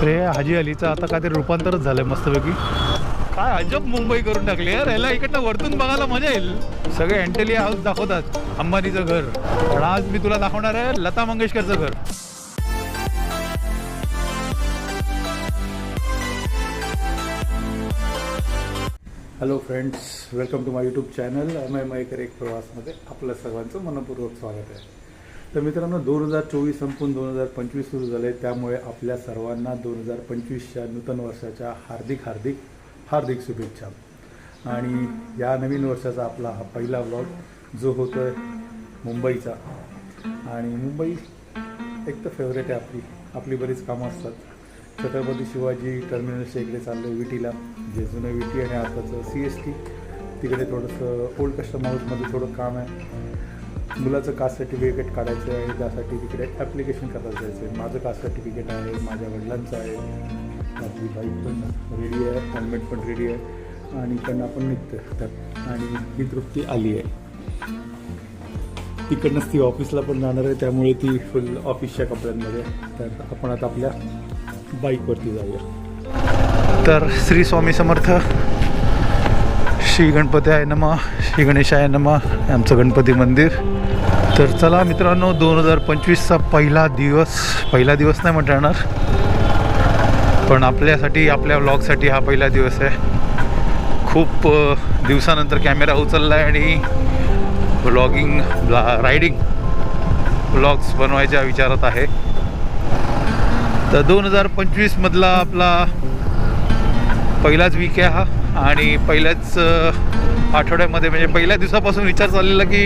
तर हे हाजी अलीचं आता काहीतरी रूपांतरच झालंय मस्तपैकी. काय अजब मुंबई करून टाकली यार याला इकडनं वरतून बघायला मजा येईल. सगळे अँटेलिया हाऊस दाखवतात अंबानीचं घर. पण आज मी तुला दाखवणार आहे लता मंगेशकरचं घर. Hello friends welcome to my YouTube channel Amay Maykar एक प्रवासमध्ये आपलं सर्वांचं मनपूर्वक स्वागत आहे. तर मित्रांनो दोन हजार चोवीस संपून दोन हजार पंचवीस सुरू झाले. त्यामुळे आपल्या सर्वांना दोन हजार पंचवीसच्या नूतन वर्षाच्या हार्दिक हार्दिक हार्दिक शुभेच्छा. आणि या नवीन वर्षाचा आपला हा पहिला ब्लॉग जो होतो आहे मुंबईचा. आणि मुंबई एक तर फेवरेट आहे आपली. आपली बरीच कामं असतात. छत्रपती शिवाजी टर्मिनलच्या इकडे चाललो आहे विटीला जे जुनं विटी आणि आताचं सी एस टी तिकडे थोडंसं ओल्ड कस्टम हाऊसमध्ये थोडं काम आहे. मुलाचं कास्ट सर्टिफिकेट काढायचं आहे त्यासाठी तिकडे ॲप्लिकेशन करायला जायचं आहे माझं कास्ट सर्टिफिकेट आहे माझ्या वडिलांचं आहे. माझी बाईक पण रेडी आहे हेल्मेट पण रेडी आहे. आणि त्यांना आपण निघतो तर आणि ही तृप्ती आली आहे. तिकडनंच ती ऑफिसला पण जाणार आहे त्यामुळे ती फुल ऑफिसच्या कपड्यांमध्ये तर आपण आता आपल्या बाईकवरती जाऊया. तर श्री स्वामी समर्थ श्री गणपती आहे नमा. श्री गणेशाय नमा. आमचं गणपती मंदिर. तर चला मित्रांनो दोन हजार पंचवीसचा पहिला दिवस. पहिला दिवस नाही म्हणता येणार पण आपल्यासाठी आपल्या व्लॉगसाठी हा पहिला दिवस आहे. खूप दिवसानंतर कॅमेरा उचलला आहे आणि व्लॉगिंग रायडिंग व्लॉग्स बनवायच्या विचारात आहे. तर दोन हजार पंचवीसमधला आपला पहिलाच वीक आहे हा. आणि पहिल्याच आठवड्यामध्ये म्हणजे पहिल्या दिवसापासून विचार चाललेला की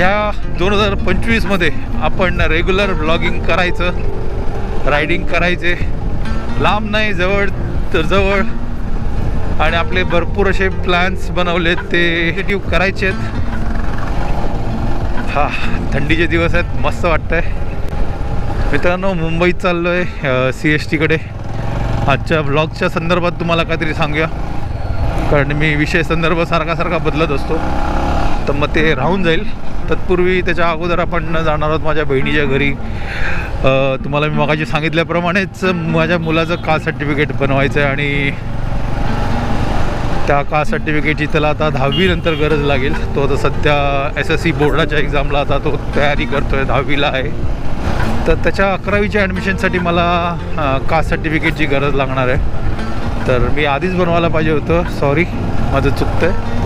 या दोन हजार पंचवीसमध्ये आपण रेग्युलर ब्लॉगिंग करायचं रायडिंग करायचे. लांब नाही जवळ तर जवळ. आणि आपले भरपूर असे प्लॅन्स बनवलेत ते एक्झिक्यूट करायचे आहेत. हा थंडीचे दिवस आहेत मस्त वाटतंय. मित्रांनो मुंबईत चाललो आहे सी एस टीकडे आजच्या ब्लॉगच्या संदर्भात तुम्हाला काहीतरी सांगूया. कारण मी विषय संदर्भ सारखा सारखा बदलत असतो. तर मग ते राहून जाईल. तत्पूर्वी त्याच्या अगोदर आपण जाणार आहोत माझ्या बहिणीच्या घरी. तुम्हाला मी मगाशी सांगितल्याप्रमाणेच माझ्या मुलाचं कास्ट सर्टिफिकेट बनवायचं आहे आणि त्या कास्ट सर्टिफिकेटची त्याला आता दहावीनंतर गरज लागेल. तो आता सध्या एस एस सी बोर्डाच्या एक्झामला आता तो तयारी करतो आहे दहावीला आहे. तर त्याच्या अकरावीच्या ॲडमिशनसाठी मला कास्ट सर्टिफिकेटची गरज लागणार आहे. तर मी आधीच बनवायला पाहिजे होतं. सॉरी माझं चुकतं आहे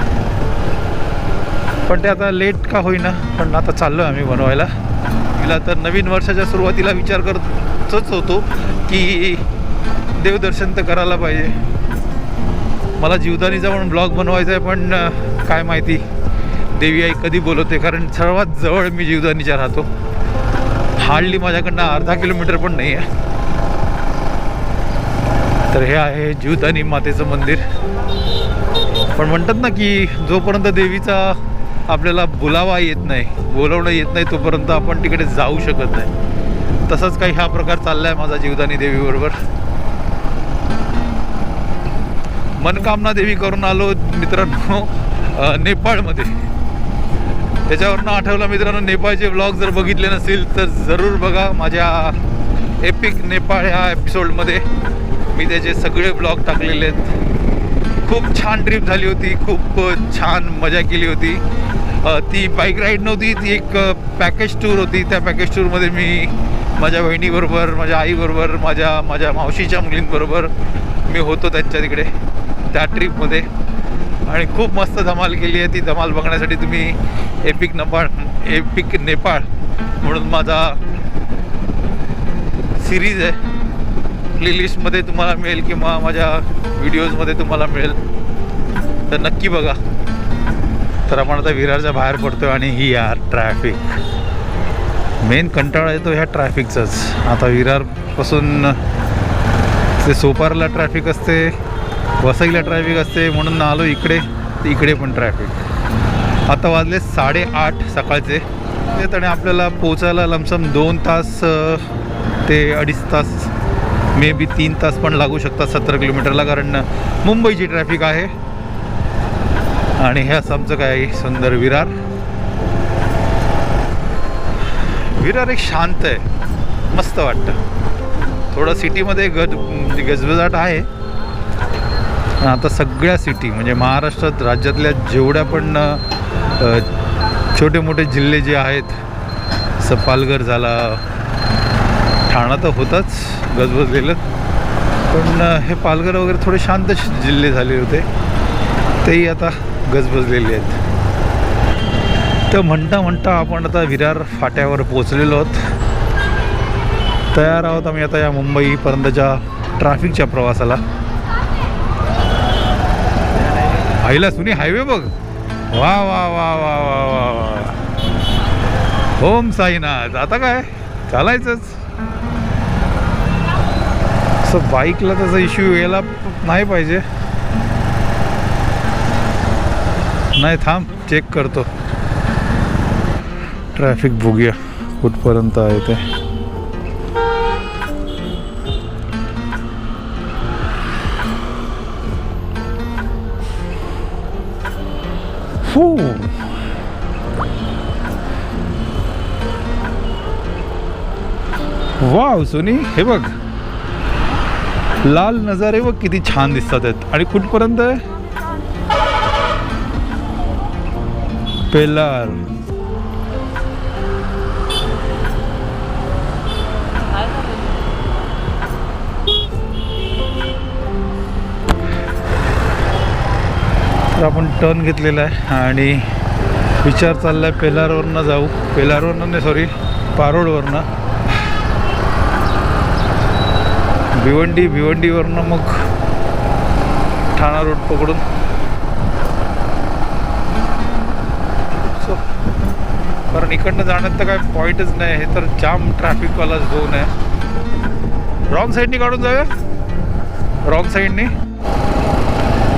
पण ते आता लेट का होईना पण आता चाललो आहे आम्ही बनवायला. तिला तर नवीन वर्षाच्या सुरुवातीला विचार करतच होतो की देवदर्शन तर करायला पाहिजे. मला जीवदानीचा पण ब्लॉग बनवायचा आहे पण काय माहिती. देवी आई कधी बोलवते कारण सर्वात जवळ मी जीवदानीच्या राहतो. हार्डली माझ्याकडनं अर्धा किलोमीटर पण नाही आहे. तर हे आहे जीवदानी मातेचं मंदिर. पण म्हणतात ना की जोपर्यंत देवीचा आपल्याला बोलावा येत नाही बोलवणं येत नाही तोपर्यंत आपण तिकडे जाऊ शकत नाही. तसंच काही हा प्रकार चालला आहे माझा जीवदानी देवीबरोबर मनकामना देवी करून आलो मित्रांनो नेपाळमध्ये. त्याच्यावरनं आठवलं मित्रांनो नेपाळचे ब्लॉग जर बघितले नसतील तर जरूर बघा माझ्या एपिक नेपाळ ह्या एपिसोडमध्ये मी त्याचे सगळे ब्लॉग टाकलेले आहेत. खूप छान ट्रिप झाली होती खूप छान मजा केली होती. ती बाईक राईड नव्हती ती एक पॅकेज टूर होती. त्या पॅकेज टूरमध्ये मी माझ्या बहिणीबरोबर माझ्या आईबरोबर माझ्या माझ्या मावशीच्या मुलींबरोबर मी होतो त्यांच्या तिकडे त्या ट्रिपमध्ये आणि खूप मस्त धमाल केली आहे. ती धमाल बघण्यासाठी तुम्ही एपिक नेपाळ एपिक नेपाळ म्हणून माझा सिरीज आहे. प्लेलिस्टमध्ये तुम्हाला मिळेल किंवा माझ्या व्हिडिओजमध्ये तुम्हाला मिळेल. तर नक्की बघा. तर आपण आता विरारच्या बाहेर पडतो आणि ही यार ट्रॅफिक मेन कंटाळा येतो ह्या ट्रॅफिकचाच आता विरारपासून ते सोपारला ट्रॅफिक असते. वसईला ट्रॅफिक असते म्हणून आलो इकडे इकडे पण ट्रॅफिक आता वाजले साडेआठ सकाळचे. ते आणि आपल्याला पोचायला लमसम दोन तास ते अडीच तास मे बी तीन तास पण लागू शकतात सत्तर किलोमीटरला कारण मुंबईची ट्रॅफिक आहे. आणि ह्याच आमचं काय सुंदर विरार. विरार एक शांत आहे. मस्त वाटतं. थोडं सिटीमध्ये गज म्हणजे गजबजाट आहे. पण आता सगळ्या सिटी म्हणजे महाराष्ट्रात राज्यातल्या जेवढ्या पण छोटे मोठे जिल्हे जे आहेत जसं पालघर झाला ठाणा तर होताच गजबजलेलं. पण हे पालघर वगैरे थोडे शांत जिल्हे झाले होते. तेही आता गजबजलेले आहेत. तर म्हणता म्हणता आपण आता विरार फाट्यावर पोचलेलो आहोत. तयार आहोत आम्ही आता या मुंबईपर्यंतच्या ट्रॅफिकच्या प्रवासाला. आईला सुनी हायवे बघ. वा वा वा वा वा वा वा. ओम साईनाथ. आता काय? चालायचंच. असं बाईकला तसा इश्यू यायला नाही पाहिजे. नाही थांब. चेक करतो. ट्रॅफिक बघूया कुठपर्यंत आहे ते. फू वाव सोनी हे बघ. लाल नजारे बघ किती छान दिसतात आहेत. आणि कुठपर्यंत आहे? पेलार तर आपण टर्न घेतलेला आहे आणि विचार चालला आहे पेलारवरनं जाऊ. पेलारवरनं नाही सॉरी पारोडवरनं. भिवंडी भिवंडीवरनं मग ठाणा रोड पकडून. सो कारण इकडनं जाण्यात तर काय पॉईंटच नाही हे तर जाम ट्रॅफिकवाला झोन आहे. रॉंग साईडनी काढून जाऊया? रॉंग साईडनी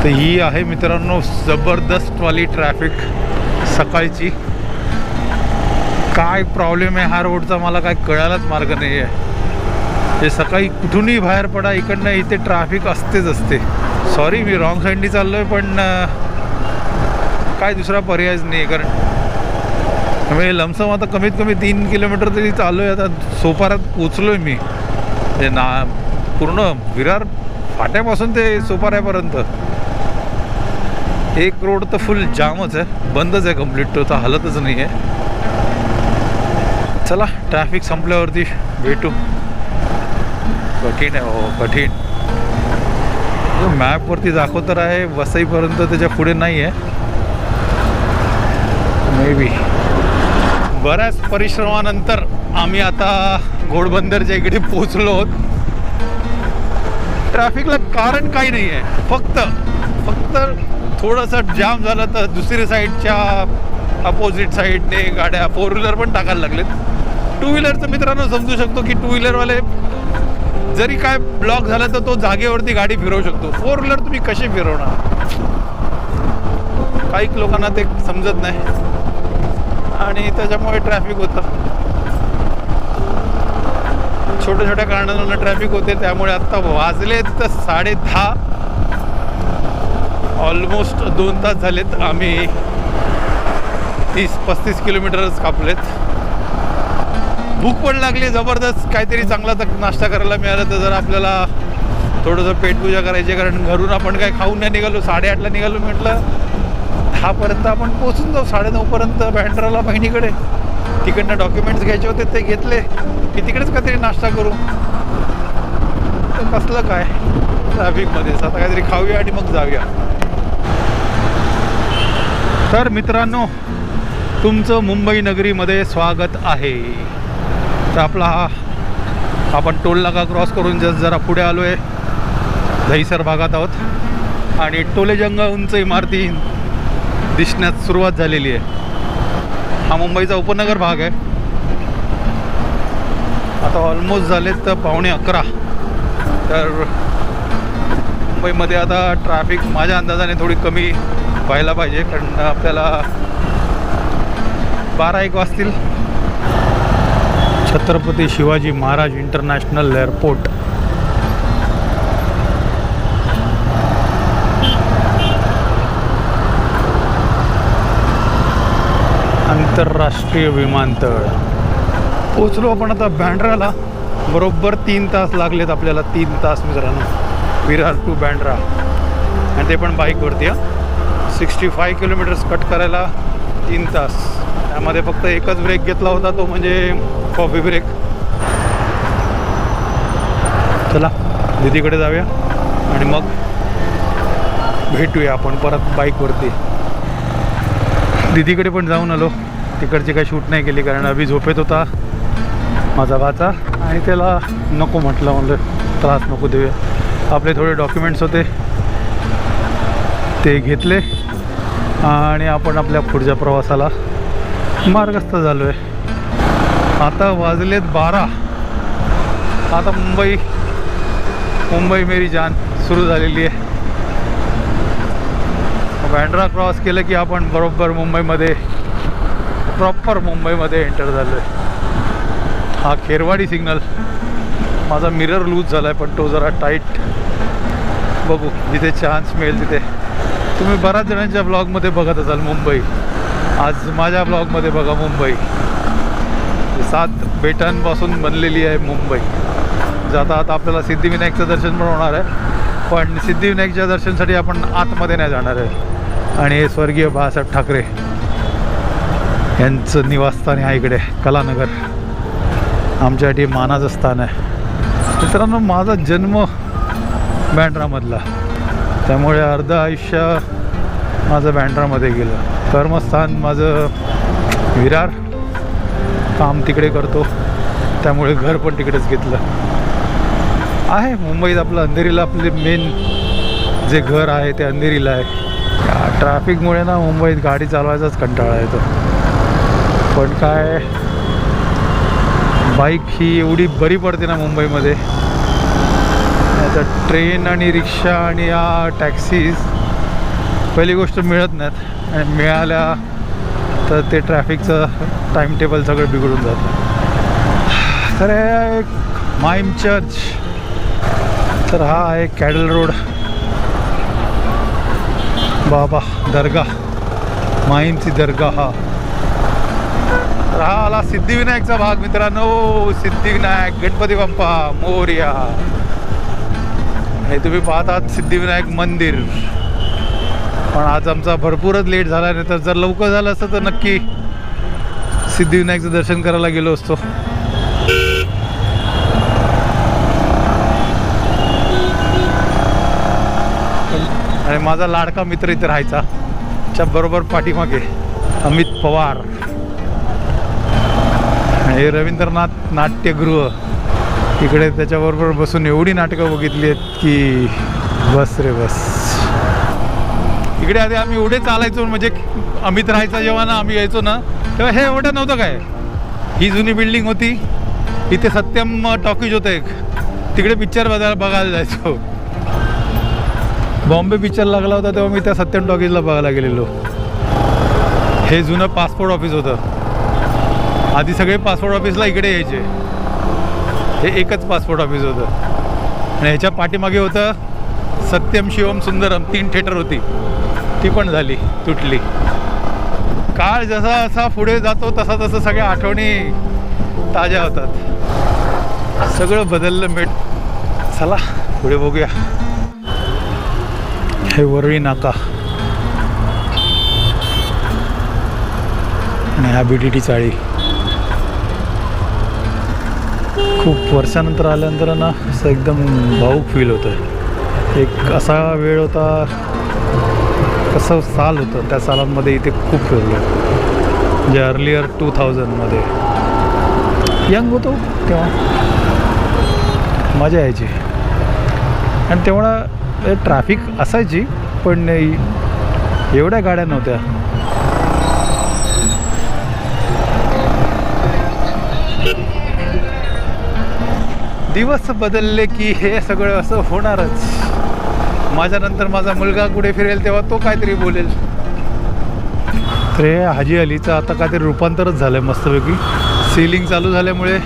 तर ही आहे मित्रांनो जबरदस्तवाली ट्रॅफिक सकाळची. काय प्रॉब्लेम आहे हा रोडचा मला काय कळायलाच मार्ग नाही आहे ते सकाळी कुठूनही बाहेर पडा इकडनं इथे ट्रॅफिक असतेच असते. सॉरी मी रॉंग साईडनी चाललो आहे पण काय दुसरा पर्यायच नाही कारण म्हणजे लमसम आता कमीत कमी तीन किलोमीटर तरी चाललो आहे आता सोपारात पोचलो आहे मी. म्हणजे ना पूर्ण विरार फाट्यापासून ते सोपाऱ्यापर्यंत. एक रोड तर फुल जामच आहे. बंदच आहे कंप्लीट तो तर हलतच नाही आहे. चला ट्रॅफिक संपल्यावरती भेटू. कठीण आहे हो कठीण. मॅपवरती दाखव तर आहे वसईपर्यंत त्याच्या पुढे नाही आहे. मे बी बऱ्याच परिश्रमानंतर आम्ही आता घोडबंदरच्या इकडे पोचलो आहोत. ट्रॅफिकला कारण काही नाही आहे. फक्त फक्त थोडंसं जाम झालं तर दुसरी साईडच्या अपोजिट साईडने गाड्या फोर व्हीलर पण टाकायला लागलेत. टू व्हीलरचं मित्रांनो समजू शकतो की टू व्हीलरवाले जरी काय ब्लॉक झाला तर तो जागेवरती गाडी फिरवू शकतो. फोर व्हीलर तुम्ही कशी फिरवणार? काही लोकांना ते समजत नाही. आणि त्याच्यामुळे ट्रॅफिक होतं. छोट्या छोट्या कारणांना ट्रॅफिक होते त्यामुळे आत्ता वाजले तर साडे दहा. ऑलमोस्ट दोन तास झालेत आम्ही तीस पस्तीस किलोमीटरच कापलेत. भूक पण लागली जबरदस्त काहीतरी चांगला तर नाश्ता करायला मिळाला तर जर आपल्याला थोडंसं पेटपूजा करायची कारण घरून आपण काय खाऊन नाही निघालो साडेआठला निघालो म्हटलं. दहापर्यंत आपण पोचून जाऊ साडेनऊपर्यंत बँड्राला बहिणीकडे. तिकडनं डॉक्युमेंट्स घ्यायचे होते ते घेतले. की तिकडेच काहीतरी नाश्ता करू. तर कसलं काय? ट्रॅफिकमध्येच आता काहीतरी खाऊया आणि मग जाऊया. तर मित्रांनो तुमचं मुंबई नगरीमध्ये स्वागत आहे. तर आपला हा आपण टोल नाका क्रॉस करून जस जरा पुढे आलो आहे दहिसर भागात आहोत. आणि टोलेजंग उंच इमारती दिसण्यास सुरुवात झालेली आहे. हा मुंबईचा उपनगर भाग आहे. आता ऑलमोस्ट झालेत तर पावणे अकरा. तर मुंबईमध्ये आता ट्रॅफिक माझ्या अंदाजाने थोडी कमी व्हायला पाहिजे कारण आपल्याला बारा एक वाजतील. Chhatrapati Shivaji Maharaj international airport. आंतरराष्ट्रीय विमानतळ. पोचलो आपण आता बँड्राला बरोबर तीन तास लागलेत आपल्याला तीन तास मित्रांनो. विरार टू बँड्रा आणि ते पण बाईकवरती हां. सिक्स्टी फाय किलोमीटर्स कट करायला तीन तास. त्यामध्ये फक्त एकच ब्रेक घेतला होता तो म्हणजे कॉफी ब्रेक. चला दिदीकडे जाऊया आणि मग भेटूया आपण परत बाईकवरती. दिदीकडे पण जाऊन आलो. तिकडची काही शूट नाही केली कारण अभि झोपेत होता माझा भाचा. आणि त्याला नको म्हटलं म्हणलं त्रास नको देऊया. आपले थोडे डॉक्युमेंट्स होते. ते घेतले आणि आपण आपल्या पुढच्या प्रवासाला मार्गस्थ झालो आहे आता वाजलेत बारा. आता मुंबई मुंबई मेरी जान सुरू झालेली आहे. बँड्रा क्रॉस केलं की आपण बरोबर मुंबईमध्ये प्रॉपर मुंबईमध्ये एंटर झालो आहे हा खेरवाडी सिग्नल माझा मिरर लूज झाला आहे पण तो जरा टाईट बघू जिथे चान्स मिळेल तिथे. तुम्ही बऱ्याच जणांच्या ब्लॉगमध्ये बघत असाल मुंबई. आज माझ्या ब्लॉगमध्ये बघा मुंबई. सात बेटांपासून बनलेली आहे मुंबई. जाता आता आपल्याला सिद्धिविनायकचं दर्शन पण होणार आहे. पण सिद्धिविनायकच्या दर्शनासाठी आपण आतमध्ये नाही जाणार आहे. आणि स्वर्गीय बाळासाहेब ठाकरे यांचं निवासस्थान आहे इकडे कलानगर. आमच्यासाठी मानाचं स्थान आहे. मित्रांनो माझा जन्म बँड्रामधला. त्यामुळे अर्ध आयुष्य माझं बँड्रामध्ये गेलं. कर्मस्थान माझं विरार. काम तिकडे करतो. त्यामुळे घर पण तिकडेच घेतलं. आहे मुंबईत आपलं अंधेरीला आपले मेन जे घर आहे ते अंधेरीला आहे. ट्रॅफिकमुळे ना मुंबईत गाडी चालवायचाच कंटाळा येतो. पण काय बाईक ही एवढी बरी पडते ना मुंबईमध्ये. आता ट्रेन आणि रिक्षा आणि या टॅक्सीज पहिली गोष्ट मिळत नाहीत. आणि मिळाल्या तर ते ट्रॅफिकचं टाईम टेबल सगळं बिघडून जातं. तर एक माईम चर्च. तर हा आहे कॅडल रोड. बाबा दर्गा. माईमची दर्गा हा. तर हा आला सिद्धिविनायकचा भाग मित्रांनो. सिद्धिविनायक गणपती बाप्पा मोर्या. हे तुम्ही पाहत आहात सिद्धिविनायक मंदिर. पण आज आमचा भरपूरच लेट झाला नाही तर जर लवकर झालं असतं तर नक्की सिद्धिविनायकचं दर्शन करायला गेलो असतो. आणि माझा लाडका मित्र इथे राहायचा च्या बरोबर पाठीमागे अमित पवार. हे रवींद्रनाथ नाट्यगृह. इकडे त्याच्याबरोबर बसून एवढी नाटकं बघितली आहेत की बस रे बस. इकडे आधी आम्ही एवढे चालायचो म्हणजे अमित राहायचा जेव्हा ना आम्ही यायचो ना तेव्हा हे एवढं नव्हतं काय. ही जुनी बिल्डिंग होती. इथे सत्यम टॉकीज होतं एक. तिकडे पिक्चर बघायला बघायला जायचो. बॉम्बे पिक्चर लागला होता तेव्हा मी त्या सत्यम टॉकीजला बघायला गेलेलो. हे जुनं पासपोर्ट ऑफिस होतं. आधी सगळे पासपोर्ट ऑफिसला इकडे यायचे. हे एकच पासपोर्ट ऑफिस होतं. आणि ह्याच्या पाठीमागे होतं सत्यम शिवम सुंदरम तीन थिएटर होती. ती पण झाली तुटली. काळ जसा असा पुढे जातो तसा तसं सगळ्या आठवणी ताज्या होतात. सगळं बदललं भेट चला पुढे बघूया. हे वरळी नाका. आणि हा बी टी टी चाळी. खूप वर्षानंतर आल्यानंतर ना असं एकदम भाऊक फील होतं एक असा वेळ होता कसं साल होतं त्या सालांमध्ये इथे खूप फिरलो. म्हणजे अर्लियर टू थाउजंडमध्ये यंग होतो तेव्हा. मजा यायची. आणि तेवढा ट्रॅफिक म्हणजे असायची पण एवढ्या गाड्या नव्हत्या. दिवस बदलले की हे सगळं असं होणारच. माझ्यानंतर माझा मुलगा कुठे फिरेल तेव्हा तो काहीतरी बोलेल. तर हे हाजी अलीचं आता काहीतरी रूपांतरच झालं आहे मस्तपैकी. सिलिंग चालू झाल्यामुळे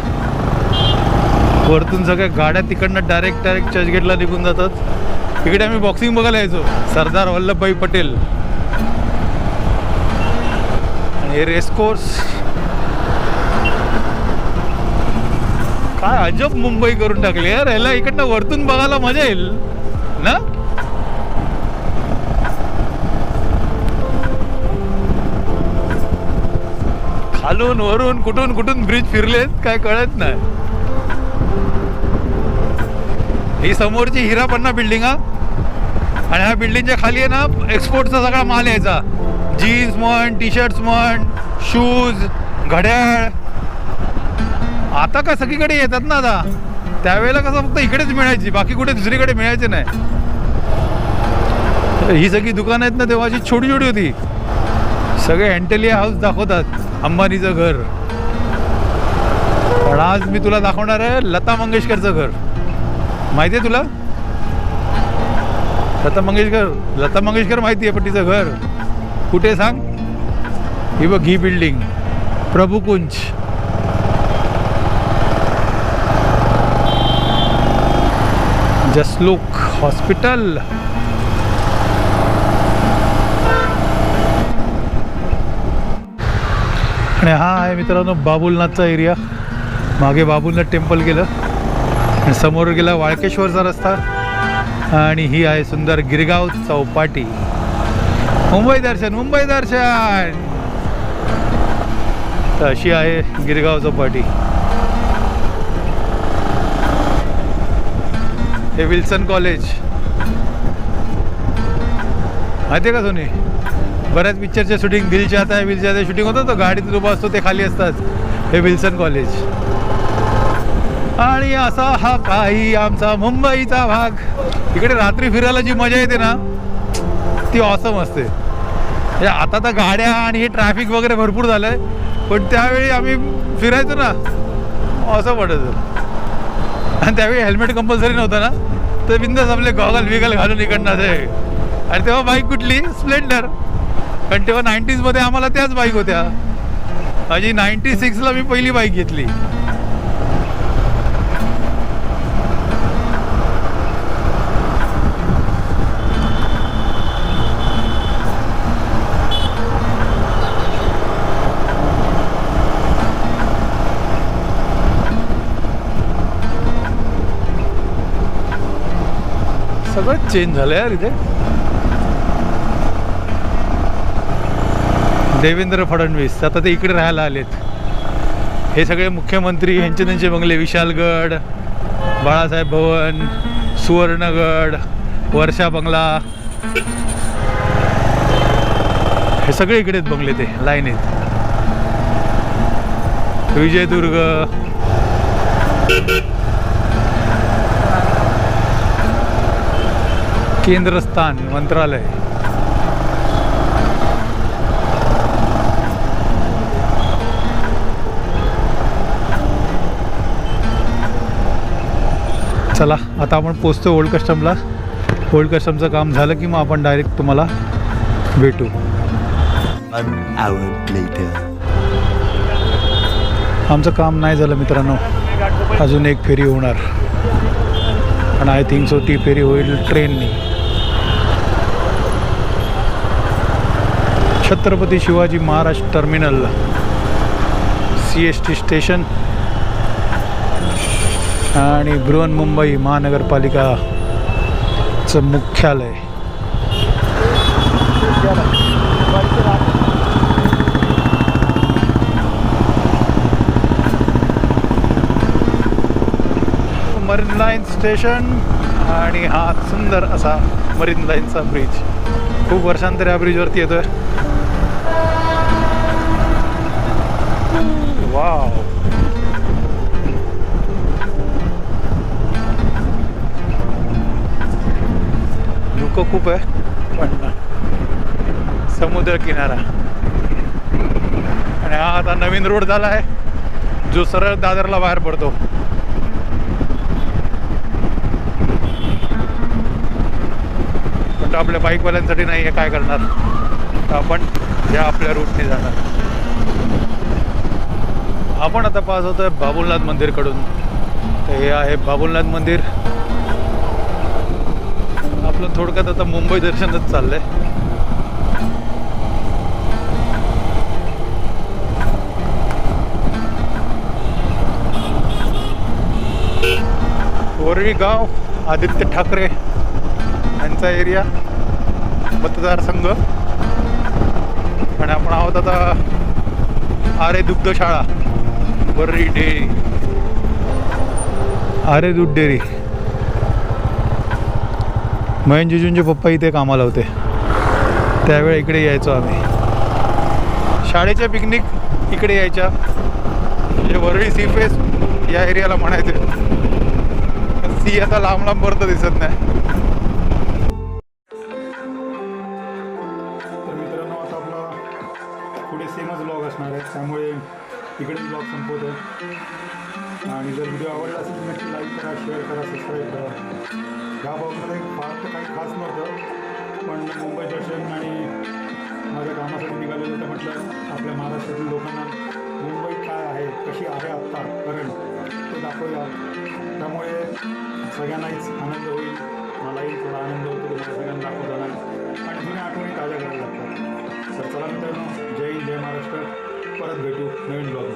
वरतून सगळ्या गाड्या तिकडनं डायरेक्ट डायरेक्ट चर्चगेटला निघून जातात. इकडे आम्ही बॉक्सिंग बघायला यायचो. सरदार वल्लभभाई पटेल. आणि हे रेसकोर्स काय अजब मुंबई करून टाकली यार याला इकडनं वरतून बघायला मजा येईल ना? खालून वरून कुठून कुठून ब्रिज फिरलेत काय कळत नाही. ही समोरची हिरापन्ना बिल्डिंग हा? आणि ह्या बिल्डिंगच्या खाली आहे ना एक्सपोर्टचा सगळा माल यायचा. जीन्स म्हण टी शर्ट्स म्हण शूज घड्याळ आता काय सगळीकडे येतात ना आता. त्यावेळेला कसं फक्त इकडेच मिळायची बाकी कुठे दुसरीकडे मिळायचे नाही. ही सगळी दुकानं आहेत ना तेव्हा अशी छोटी छोटी होती. सगळे अँटेलिया हाऊस दाखवतात अंबानीचं घर. पण आज मी तुला दाखवणार आहे लता मंगेशकरचं घर. माहिती आहे तुला? लता मंगेशकर लता मंगेशकर माहिती आहे पण तिचं घर. कुठे सांग? ही बघ ही बिल्डिंग प्रभुकुंज. जसलोक हॉस्पिटल. आणि हा आहे मित्रांनो बाबुलनाथचा एरिया. मागे बाबुलनाथ टेम्पल गेलं. आणि समोर गेला वाळकेश्वरचा रस्ता. आणि ही आहे सुंदर गिरगाव चौपाटी. मुंबई दर्शन मुंबई दर्शन. तर अशी आहे गिरगाव चौपाटी. हे विल्सन कॉलेज. माहिती आहे का सोनी? बऱ्याच पिक्चरचे शूटिंग दिल चाहता है विल चाहता शूटिंग होतं तो गाडीत उभा असतो ते खाली असतात. हे विल्सन कॉलेज. आणि असा हा काही आमचा मुंबईचा भाग. इकडे रात्री फिरायला जी मजा येते ना ती ऑसम असते. म्हणजे आता तर गाड्या आणि हे ट्रॅफिक वगैरे भरपूर झालं आहे पण त्यावेळी आम्ही फिरायचो ना असं वाटायचं आणि त्यावेळी हेल्मेट कंपल्सरी नव्हतं ना? तर बिंदास आपले गॉगल विगल घालून इकडनं ते. आणि तेव्हा बाईक कुठली? स्प्लेंडर कारण तेव्हा नाईन्टीजमध्ये आम्हाला त्याच बाईक होत्या. माझी नाईन्टी सिक्सला मी पहिली बाईक घेतली सगळं चेंज झालं यार इथे देवेंद्र फडणवीस आता ते इकडे राहायला आलेत. हे सगळे मुख्यमंत्री यांचे त्यांचे बंगले विशालगड बाळासाहेब भवन सुवर्णगड वर्षा बंगला. हे सगळे इकडेच बंगले ते लाईनीत. विजयदुर्ग. केंद्रस्थान मंत्रालय. चला आता आपण पोचतो ओल्ड कस्टमला ओल्ड कस्टमचं काम झालं की मग आपण डायरेक्ट तुम्हाला भेटू. आमचं काम नाही झालं मित्रांनो. अजून एक फेरी होणार. आणि आय थिंक सो ती फेरी होईल ट्रेननी Chhatrapati Shivaji Maharaj terminal C S T station आणि बृहन्मुंबई महानगरपालिकाचं मुख्यालय मरीन लाईन स्टेशन आणि हा सुंदर असा मरीन लाईनचा ब्रिज. खूप वर्षांतर या ब्रिजवरती येतोय. वाव. धुकं खूप आहे पण समुद्र किनारा आणि हा आता नवीन रोड झाला आहे जो सरळ दादरला बाहेर पडतो पण तो आपल्या बाईकवाल्यांसाठी नाही आहे काय करणार? तर आपण या आपल्या रूटने जाणार. आपण आता पास होतोय बाबुलनाथ मंदिरकडून. तर हे आहे बाबुलनाथ मंदिर. आपलं थोडक्यात आता मुंबई दर्शनच चाललंय. कोरळी गाव आदित्य ठाकरे यांचा एरिया मतदारसंघ. आणि आपण आहोत आता आरे दुग्धशाळा. वरळी डेअरी. आरे दूध डेअरी. मयन पप्पा इथे कामाला होते. त्यावेळी इकडे यायचो आम्ही. शाळेच्या पिकनिक इकडे यायच्या. म्हणजे वरळी सी फेस या एरियाला म्हणायचे. सी आता लांब लांब लांबपर्यंत दिसत नाही. त्यामुळे इकडे ब्लॉग संपवतो आणि जर व्हिडिओ आवडला असेल तर नक्की लाईक करा शेअर करा सबस्क्राईब करा. या ब्लॉगमध्ये फार तर काही खास नव्हतं पण मुंबई दर्शन आणि माझ्या कामासाठी निघालेलं होतं म्हटलं आपल्या महाराष्ट्रातील लोकांना मुंबई काय आहे कशी आहे आत्ता करंट ते दाखवूया. त्यामुळे सगळ्यांनाहीच आनंद होईल. मलाही थोडा आनंद होतो तुम्हाला सगळ्यांना दाखवताना. आणि जुन्या आठवणी ताज्या करायला लागतात. तर चला मित्रांनो जय हिंद जय महाराष्ट्र. परत भेटू नवीन ब्लॉग